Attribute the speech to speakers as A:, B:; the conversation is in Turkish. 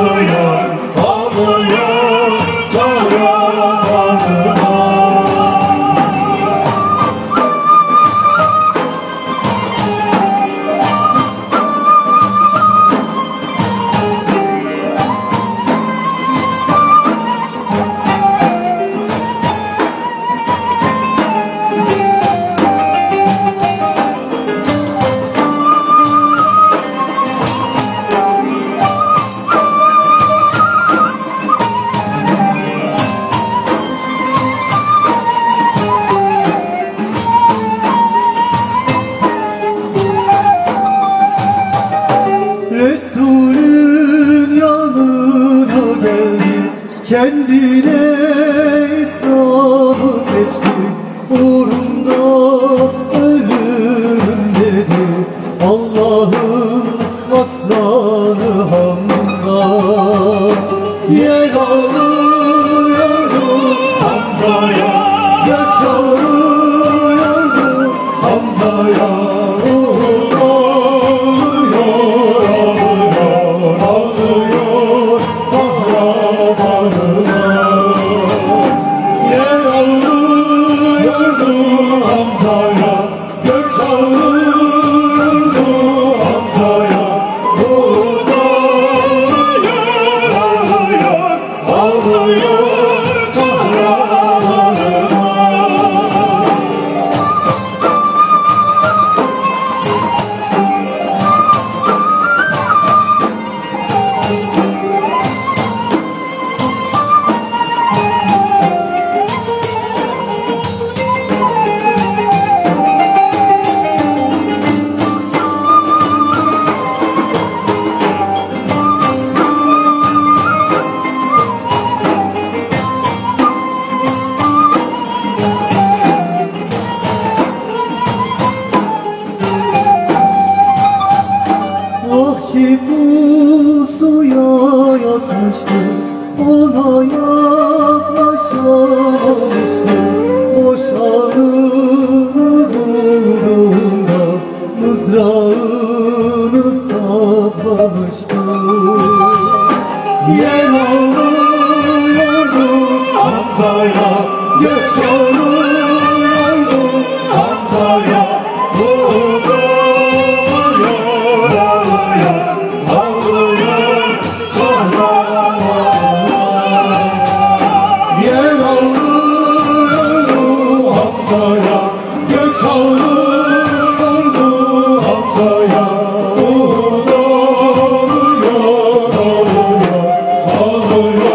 A: for your Kendine İslam'ı seçti. Uğrunda ölürüm dedi. Allah'ın aslanı Hamza Yer Vahşi pusuya yatmıştı Ona yaklaşamamıştı Boş ağrını bulduğunda Mızrağını 红。